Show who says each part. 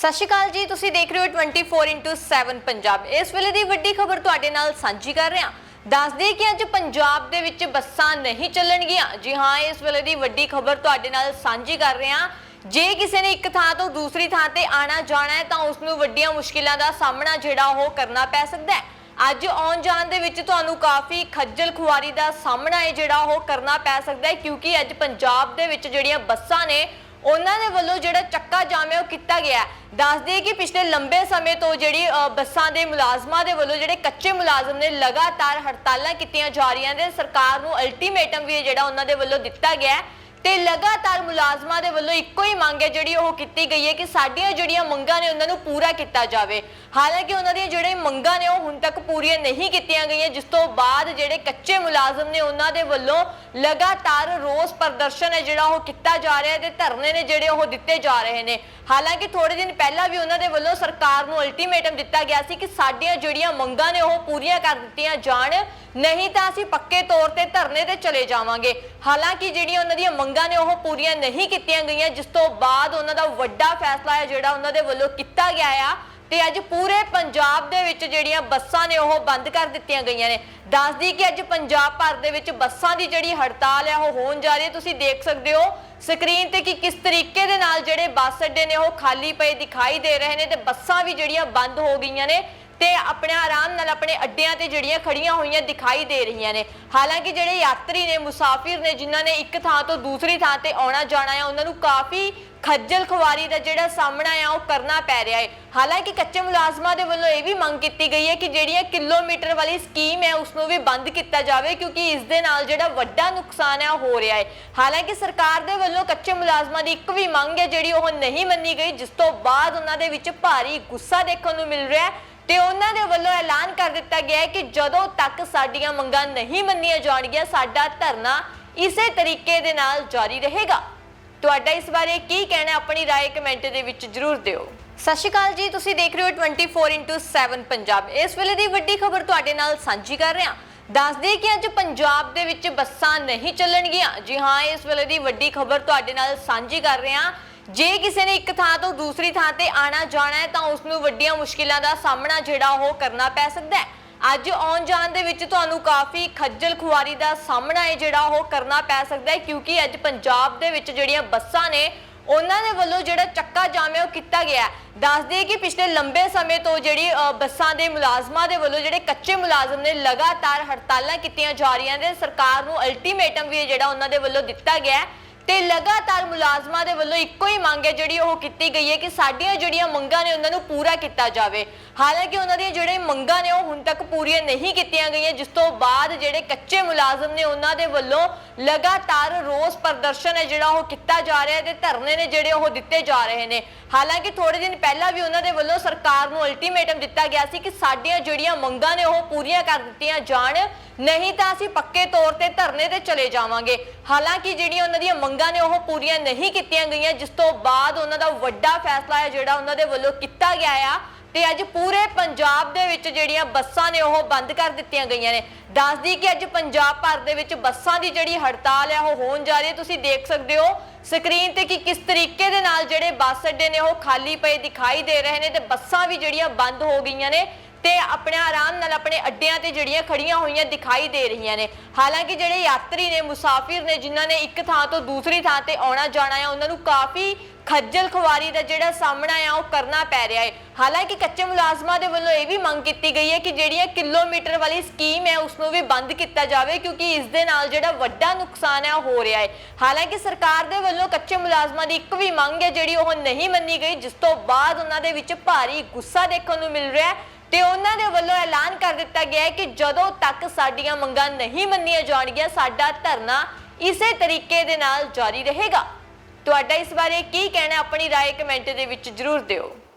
Speaker 1: ਸਤਿ ਸ਼੍ਰੀ ਅਕਾਲ ਜੀ, ਤੁਸੀਂ ਦੇਖ ਰਹੇ ਹੋ 24/7 ਪੰਜਾਬ। ਇਸ ਵੇਲੇ ਦੀ ਵੱਡੀ ਖਬਰ ਤੁਹਾਡੇ ਨਾਲ ਸਾਂਝੀ ਕਰ ਰਹੇ। ਹਾਂ ਦੱਸ ਕਿ ਅੱਜ ਪੰਜਾਬ ਦੇ ਵਿੱਚ ਬੱਸਾਂ ਨਹੀਂ ਚੱਲਣਗੀਆਂ। ਜੀ ਹਾਂ, ਇਸ ਵੇਲੇ ਦੀ ਵੱਡੀ ਖਬਰ ਤੁਹਾਡੇ ਨਾਲ ਸਾਂਝੀ ਕਰ ਰਹੇ। ਹਾਂ ਜੇ ਕਿਸੇ ਨੇ ਇੱਕ ਥਾਂ ਤੋਂ ਦੂਸਰੀ ਥਾਂ ਤੇ ਆਣਾ ਜਾਣਾ ਹੈ, ਤਾਂ ਉਸ ਨੂੰ ਵੱਡੀਆਂ ਮੁਸ਼ਕਿਲਾਂ ਦਾ ਸਾਹਮਣਾ ਜਿਹੜਾ ਉਹ ਕਰਨਾ ਪੈ ਸਕਦਾ ਹੈ। ਅੱਜ ਆਉਣ ਜਾਣ ਦੇ ਵਿੱਚ ਤੁਹਾਨੂੰ ਕਾਫੀ ਖੱਜਲ ਖੁਆਰੀ ਦਾ ਸਾਹਮਣਾ ਹੈ ਜਿਹੜਾ ਉਹ ਕਰਨਾ ਪੈ ਸਕਦਾ ਹੈ, ਕਿਉਂਕਿ ਅੱਜ ਪੰਜਾਬ ਦੇ ਵਿੱਚ ਜਿਹੜੀਆਂ ਬੱਸਾਂ ਨੇ ਉਹਨਾਂ ਦੇ ਵੱਲੋਂ ਜਿਹੜਾ ਚੱਕਾ ਜਾਮ ਹੈ ਉਹ ਕੀਤਾ ਗਿਆ ਹੈ। ਦੱਸ ਦਈਏ ਕਿ ਪਿਛਲੇ ਲੰਬੇ ਸਮੇਂ ਤੋਂ ਜਿਹੜੀ ਅ, ਬੱਸਾਂ ਦੇ ਮੁਲਾਜ਼ਮਾਂ ਦੇ ਵੱਲੋਂ ਜਿਹੜੇ ਕੱਚੇ ਮੁਲਾਜ਼ਮ ਨੇ ਲਗਾਤਾਰ ਹੜਤਾਲਾਂ ਕੀਤੀਆਂ ਜਾ ਰਹੀਆਂ ਨੇ ਸਰਕਾਰ ਨੂੰ ਅਲਟੀਮੇਟਮ ਵੀ ਜਿਹੜਾ ਉਹਨਾਂ ਦੇ ਵੱਲੋਂ ਦਿੱਤਾ ਗਿਆ ਹੈ ਤੇ ਲਗਾਤਾਰ ਮੁਲਾਜ਼ਮਾਂ ਦੇ ਵੱਲੋਂ ਇੱਕੋ ਹੀ ਮੰਗ ਹੈ, ਜਿਹੜੀ ਉਹ ਕੀਤੀ ਗਈ ਹੈ ਕਿ ਸਾਡੀਆਂ ਜਿਹੜੀਆਂ ਮੰਗਾਂ ਨੇ ਉਹਨਾਂ ਨੂੰ ਪੂਰਾ ਕੀਤਾ ਜਾਵੇ। ਹਾਲਾਂਕਿ ਉਹਨਾਂ ਦੀਆਂ ਜਿਹੜੀਆਂ ਮੰਗਾਂ ਨੇ, ਉਹ ਹੁਣ ਤੱਕ ਪੂਰੀਆਂ ਨਹੀਂ ਕੀਤੀਆਂ ਗਈਆਂ, ਜਿਸ ਤੋਂ ਬਾਅਦ ਜਿਹੜੇ ਕੱਚੇ ਮੁਲਾਜ਼ਮ ਨੇ, ਉਹਨਾਂ ਦੇ ਵੱਲੋਂ ਲਗਾਤਾਰ ਰੋਸ ਪ੍ਰਦਰਸ਼ਨ ਹੈ, ਜਿਹੜਾ ਉਹ ਕੀਤਾ ਜਾ ਰਿਹਾ ਹੈ ਤੇ ਧਰਨੇ ਨੇ ਜਿਹੜੇ ਉਹ ਦਿੱਤੇ ਜਾ ਰਹੇ ਨੇ। ਹਾਲਾਂਕਿ ਥੋੜੇ ਦਿਨ ਪਹਿਲਾਂ ਵੀ ਉਹਨਾਂ ਦੇ ਵੱਲੋਂ ਸਰਕਾਰ ਨੂੰ ਅਲਟੀਮੇਟਮ ਦਿੱਤਾ ਗਿਆ ਸੀ ਕਿ ਸਾਡੀਆਂ ਜਿਹੜੀਆਂ ਮੰਗਾਂ ਨੇ, ਉਹ ਪੂਰੀਆਂ ਕਰ ਦਿੱਤੀਆਂ ਜਾਣ। ਨਹੀਂ ਤਾਂ ਅਸੀਂ ਪੱਕੇ ਤੌਰ ਤੇ ਧਰਨੇ ਤੇ ਚਲੇ ਜਾਵਾਂਗੇ। ਹਾਲਾਂਕਿ ਜਿਹੜੀਆਂ ਉਹਨਾਂ ਦੀਆਂ ਮੰਗਾਂ ਨੇ ਉਹ ਪੂਰੀਆਂ ਨਹੀਂ ਕੀਤੀਆਂ ਗਈਆਂ, ਜਿਸ ਤੋਂ ਬਾਅਦ ਉਹਨਾਂ ਦਾ ਵੱਡਾ ਫੈਸਲਾ ਹੈ ਜਿਹੜਾ ਉਹਨਾਂ ਦੇ ਵੱਲੋਂ ਕੀਤਾ ਗਿਆ ਆ। ਤੇ ਅੱਜ ਪੂਰੇ ਪੰਜਾਬ ਦੇ ਵਿੱਚ ਜਿਹੜੀਆਂ ਬੱਸਾਂ ਨੇ ਉਹ ਬੰਦ ਕਰ ਦਿੱਤੀਆਂ ਗਈਆਂ ਨੇ। ਦੱਸਦੀ ਕਿ ਅੱਜ ਪੰਜਾਬ ਭਰ ਦੇ ਵਿੱਚ ਬੱਸਾਂ ਦੀ ਜਿਹੜੀ ਹੜਤਾਲ ਹੈ ਉਹ ਹੋਣ ਜਾ ਰਹੀ ਹੈ। ਤੁਸੀਂ ਦੇਖ ਸਕਦੇ ਹੋ ਸਕਰੀਨ ਤੇ ਕਿ ਕਿਸ ਤਰੀਕੇ ਦੇ ਨਾਲ ਜਿਹੜੇ ਬੱਸ ਅੱਡੇ ਨੇ ਉਹ ਖਾਲੀ ਪਏ ਦਿਖਾਈ ਦੇ ਰਹੇ ਨੇ ਤੇ ਬੱਸਾਂ ਵੀ ਜਿਹੜੀਆਂ ਬੰਦ ਹੋ ਗਈਆਂ ਨੇ। ਤੇ ਆਪਣੇ ਆਰਾਮ ਨਾਲ ਆਪਣੇ ਅੱਡਿਆਂ ਤੇ ਜਿਹੜੀਆਂ ਖੜੀਆਂ ਹੋਈਆਂ ਦਿਖਾਈ ਦੇ ਰਹੀਆਂ ਨੇ। ਹਾਲਾਂਕਿ ਜਿਹੜੇ ਯਾਤਰੀ ਨੇ, ਮੁਸਾਫਿਰ ਨੇ, ਜਿਨ੍ਹਾਂ ਨੇ ਇੱਕ ਥਾਂ ਤੋਂ ਦੂਸਰੀ ਥਾਂ ਤੇ ਆਉਣਾ ਜਾਣਾ ਹੈ, ਉਹਨਾਂ ਨੂੰ ਕਾਫੀ ਖੱਜਲ ਖੁਆਰੀ ਦਾ ਜਿਹੜਾ ਸਾਹਮਣਾ ਆ, ਉਹ ਕਰਨਾ ਪੈ ਰਿਹਾ ਹੈ। ਹਾਲਾਂਕਿ ਕੱਚੇ ਮੁਲਾਜ਼ਮਾਂ ਦੇ ਵੱਲੋਂ ਇਹ ਵੀ ਮੰਗ ਕੀਤੀ ਗਈ ਹੈ ਕਿ ਜਿਹੜੀਆਂ ਕਿਲੋਮੀਟਰ ਵਾਲੀ ਸਕੀਮ ਹੈ ਉਸ ਨੂੰ ਵੀ ਬੰਦ ਕੀਤਾ ਜਾਵੇ, ਕਿਉਂਕਿ ਇਸ ਦੇ ਨਾਲ ਜਿਹੜਾ ਵੱਡਾ ਨੁਕਸਾਨ ਹੈ ਉਹ ਹੋ ਰਿਹਾ ਹੈ। ਹਾਲਾਂਕਿ ਸਰਕਾਰ ਦੇ ਵੱਲੋਂ ਕੱਚੇ ਮੁਲਾਜ਼ਮਾਂ ਦੀ ਇੱਕ ਵੀ ਮੰਗ ਹੈ, ਜਿਹੜੀ ਉਹ ਨਹੀਂ ਮੰਨੀ ਗਈ, ਜਿਸ ਤੋਂ ਬਾਅਦ ਉਹਨਾਂ ਦੇ ਵਿੱਚ ਭਾਰੀ ਗੁੱਸਾ ਦੇਖਣ ਨੂੰ ਮਿਲ ਰਿਹਾ ਹੈ। ਤੇ ਉਹਨਾਂ ਦੇ ਵੱਲੋਂ ਐਲਾਨ ਕਰ ਦਿੱਤਾ ਗਿਆ ਹੈ ਕਿ ਜਦੋਂ ਤੱਕ ਸਾਡੀਆਂ ਮੰਗਾਂ ਨਹੀਂ ਮੰਨੀਆਂ ਜਾਣਗੀਆਂ ਸਾਡਾ ਧਰਨਾ ਇਸੇ ਤਰੀਕੇ ਦੇ ਨਾਲ ਜਾਰੀ ਰਹੇਗਾ ਤੁਹਾਡਾ ਇਸ ਬਾਰੇ ਕੀ ਕਹਿਣਾ ਹੈ? ਆਪਣੀ رائے ਕਮੈਂਟ ਦੇ ਵਿੱਚ ਜਰੂਰ ਦਿਓ ਸਤਿ ਸ਼੍ਰੀ ਅਕਾਲ ਜੀ ਤੁਸੀਂ ਦੇਖ ਰਹੇ ਹੋ 24/7 ਪੰਜਾਬ ਇਸ ਵੇਲੇ ਦੀ ਵੱਡੀ ਖਬਰ ਤੁਹਾਡੇ ਨਾਲ ਸਾਂਝੀ ਕਰ ਰਹੇ ਹਾਂ ਦੱਸ ਦਈਏ ਕਿ ਅੱਜ ਪੰਜਾਬ ਦੇ ਵਿੱਚ ਬੱਸਾਂ ਨਹੀਂ ਚੱਲਣਗੀਆਂ ਜੀ ਹਾਂ ਇਸ ਵੇਲੇ ਦੀ ਵੱਡੀ ਖਬਰ ਤੁਹਾਡੇ ਨਾਲ ਸਾਂਝੀ ਕਰ ਰਹੇ ਹਾਂ ਜੇ ਕਿਸੇ ਨੇ ਇੱਕ ਥਾਂ ਤੋਂ ਦੂਸਰੀ ਥਾਂ ਤੇ ਆਣਾ ਜਾਣਾ ਹੈ, ਤਾਂ ਉਸ ਨੂੰ ਵੱਡੀਆਂ ਮੁਸ਼ਕਿਲਾਂ ਦਾ ਸਾਹਮਣਾ ਜਿਹੜਾ ਉਹ ਕਰਨਾ ਪੈ ਸਕਦਾ ਹੈ। ਅੱਜ ਆਉਣ ਜਾਣ ਦੇ ਵਿੱਚ ਤੁਹਾਨੂੰ ਕਾਫੀ ਖੱਜਲ ਖੁਆਰੀ ਦਾ ਸਾਹਮਣਾ ਹੈ ਜਿਹੜਾ ਉਹ ਕਰਨਾ ਪੈ ਸਕਦਾ ਹੈ, ਕਿਉਂਕਿ ਅੱਜ ਪੰਜਾਬ ਦੇ ਵਿੱਚ ਜਿਹੜੀਆਂ ਬੱਸਾਂ ਨੇ, ਉਹਨਾਂ ਦੇ ਵੱਲੋਂ ਜਿਹੜਾ ਚੱਕਾ ਜਾਮ ਹੈ, ਉਹ ਕੀਤਾ ਗਿਆ ਹੈ। ਦੱਸ ਦਈਏ ਕਿ ਪਿਛਲੇ ਲੰਬੇ ਸਮੇਂ ਤੋਂ ਜਿਹੜੀ ਬੱਸਾਂ ਦੇ ਮੁਲਾਜ਼ਮਾਂ ਦੇ ਵੱਲੋਂ ਜਿਹੜੇ ਕੱਚੇ ਮੁਲਾਜ਼ਮ ਨੇ, ਲਗਾਤਾਰ ਹੜਤਾਲਾਂ ਕੀਤੀਆਂ ਜਾ ਰਹੀਆਂ ਨੇ, ਸਰਕਾਰ ਨੂੰ ਅਲਟੀਮੇਟਮ ਵੀ ਜਿਹੜਾ ਉਹਨਾਂ ਦੇ ਵੱਲੋਂ ਦਿੱਤਾ ਗਿਆ ਤੇ ਲਗਾਤਾਰ ਮੁਲਾਜ਼ਮਾਂ ਦੇ ਵੱਲੋਂ ਇੱਕੋ ਹੀ ਮੰਗ ਹੈ ਜਿਹੜੀ ਉਹ ਕੀਤੀ ਗਈ ਹੈ ਕਿ ਸਾਡੀਆਂ ਜਿਹੜੀਆਂ ਮੰਗਾਂ ਨੇ ਉਹਨਾਂ ਨੂੰ ਪੂਰਾ ਕੀਤਾ ਜਾਵੇ। ਹਾਲਾਂਕਿ ਉਹਨਾਂ ਦੀਆਂ ਜਿਹੜੀਆਂ ਮੰਗਾਂ ਨੇ ਉਹ ਹੁਣ ਤੱਕ ਪੂਰੀਆਂ ਨਹੀਂ ਕੀਤੀਆਂ ਗਈਆਂ, ਜਿਸ ਤੋਂ ਬਾਅਦ ਜਿਹੜੇ ਕੱਚੇ ਮੁਲਾਜ਼ਮ ਨੇ ਉਹਨਾਂ ਦੇ ਵੱਲੋਂ ਲਗਾਤਾਰ ਰੋਸ ਪ੍ਰਦਰਸ਼ਨ ਹੈ ਜਿਹੜਾ ਉਹ ਕੀਤਾ ਜਾ ਰਿਹਾ ਹੈ ਤੇ ਧਰਨੇ ਨੇ ਜਿਹੜੇ ਉਹ ਦਿੱਤੇ ਜਾ ਰਹੇ ਨੇ। ਹਾਲਾਂਕਿ ਥੋੜੇ ਦਿਨ ਪਹਿਲਾਂ ਵੀ ਉਹਨਾਂ ਦੇ ਵੱਲੋਂ ਸਰਕਾਰ ਨੂੰ ਅਲਟੀਮੇਟਮ ਦਿੱਤਾ ਗਿਆ ਸੀ ਕਿ ਸਾਡੀਆਂ ਜਿਹੜੀਆਂ ਮੰਗਾਂ ਨੇ ਉਹ ਪੂਰੀਆਂ ਕਰ ਦਿੱਤੀਆਂ ਜਾਣ, ਨਹੀਂ ਤਾਂ ਅਸੀਂ ਪੱਕੇ ਤੌਰ ਤੇ ਧਰਨੇ ਤੇ ਚਲੇ ਜਾਵਾਂਗੇ। ਹਾਲਾਂਕਿ ਜਿਹੜੀਆਂ ਉਹਨਾਂ ਦੀਆਂ ਮੰਗਾਂ ਨੇ ਉਹ ਪੂਰੀਆਂ ਨਹੀਂ ਕੀਤੀਆਂ ਗਈਆਂ, ਜਿਸ ਤੋਂ ਬਾਅਦ ਉਹਨਾਂ ਦਾ ਵੱਡਾ ਫੈਸਲਾ ਹੈ ਜਿਹੜਾ ਉਹਨਾਂ ਦੇ ਵੱਲੋਂ ਕੀਤਾ ਗਿਆ ਆ। ਤੇ ਅੱਜ ਪੂਰੇ ਪੰਜਾਬ ਦੇ ਵਿੱਚ ਜਿਹੜੀਆਂ ਬੱਸਾਂ ਨੇ ਉਹ ਬੰਦ ਕਰ ਦਿੱਤੀਆਂ ਗਈਆਂ ਨੇ। ਦੱਸਦੀ ਕਿ ਅੱਜ ਪੰਜਾਬ ਭਰ ਦੇ ਵਿੱਚ ਬੱਸਾਂ ਦੀ ਜਿਹੜੀ ਹੜਤਾਲ ਹੈ ਉਹ ਹੋਣ ਜਾ ਰਹੀ ਹੈ। ਤੁਸੀਂ ਦੇਖ ਸਕਦੇ ਹੋ ਸਕਰੀਨ ਤੇ ਕਿ ਕਿਸ ਤਰੀਕੇ ਦੇ ਨਾਲ ਜਿਹੜੇ ਬੱਸ ਅੱਡੇ ਨੇ ਉਹ ਖਾਲੀ ਪਏ ਦਿਖਾਈ ਦੇ ਰਹੇ ਨੇ ਤੇ ਬੱਸਾਂ ਵੀ ਜਿਹੜੀਆਂ ਬੰਦ ਹੋ ਗਈਆਂ ਨੇ। ਤੇ ਆਪਣੇ ਆਰਾਮ ਨਾਲ ਆਪਣੇ ਅੱਡਿਆਂ ਤੇ ਜਿਹੜੀਆਂ ਖੜੀਆਂ ਹੋਈਆਂ ਦਿਖਾਈ ਦੇ ਰਹੀਆਂ ਨੇ। ਹਾਲਾਂਕਿ ਜਿਹੜੇ ਯਾਤਰੀ ਨੇ, ਮੁਸਾਫਿਰ ਨੇ, ਜਿਨ੍ਹਾਂ ਨੇ ਇੱਕ ਥਾਂ ਤੋਂ ਦੂਸਰੀ ਥਾਂ ਤੇ ਆਉਣਾ ਜਾਣਾ ਹੈ, ਉਹਨਾਂ ਨੂੰ ਕਾਫੀ ਖੱਜਲ ਖੁਆਰੀ ਦਾ ਜਿਹੜਾ ਸਾਹਮਣਾ ਹੈ, ਉਹ ਕਰਨਾ ਪੈ ਰਿਹਾ ਹੈ। ਹਾਲਾਂਕਿ ਕੱਚੇ ਮੁਲਾਜ਼ਮਾਂ ਦੇ ਵੱਲੋਂ ਇਹ ਵੀ ਮੰਗ ਕੀਤੀ ਗਈ ਹੈ ਕਿ ਜਿਹੜੀਆਂ ਕਿਲੋਮੀਟਰ ਵਾਲੀ ਸਕੀਮ ਹੈ, ਉਸ ਨੂੰ ਵੀ ਬੰਦ ਕੀਤਾ ਜਾਵੇ, ਕਿਉਂਕਿ ਇਸ ਦੇ ਨਾਲ ਜਿਹੜਾ ਵੱਡਾ ਨੁਕਸਾਨ ਹੈ, ਉਹ ਹੋ ਰਿਹਾ ਹੈ। ਹਾਲਾਂਕਿ ਸਰਕਾਰ ਦੇ ਵੱਲੋਂ ਕੱਚੇ ਮੁਲਾਜ਼ਮਾਂ ਦੀ ਇੱਕ ਵੀ ਮੰਗ ਹੈ, ਜਿਹੜੀ ਉਹ ਨਹੀਂ ਮੰਨੀ ਗਈ, ਜਿਸ ਤੋਂ ਬਾਅਦ ਉਹਨਾਂ ਦੇ ਵਿੱਚ ਭਾਰੀ ਗੁੱਸਾ ਦੇਖਣ ਨੂੰ ਮਿਲ ਰਿਹਾ ਹੈ। ਤੇ ਉਹਨਾਂ ਦੇ ਵੱਲੋਂ ਐਲਾਨ ਕਰ ਦਿੱਤਾ ਗਿਆ ਹੈ ਕਿ ਜਦੋਂ ਤੱਕ ਸਾਡੀਆਂ ਮੰਗਾਂ ਨਹੀਂ ਮੰਨੀਆਂ ਜਾਣਗੀਆਂ ਸਾਡਾ ਧਰਨਾ ਇਸੇ ਤਰੀਕੇ ਦੇ ਨਾਲ ਜਾਰੀ ਰਹੇਗਾ ਤੁਹਾਡਾ ਇਸ ਬਾਰੇ ਕੀ ਕਹਿਣਾ ਹੈ? ਆਪਣੀ رائے ਕਮੈਂਟ ਦੇ ਵਿੱਚ ਜਰੂਰ ਦਿਓ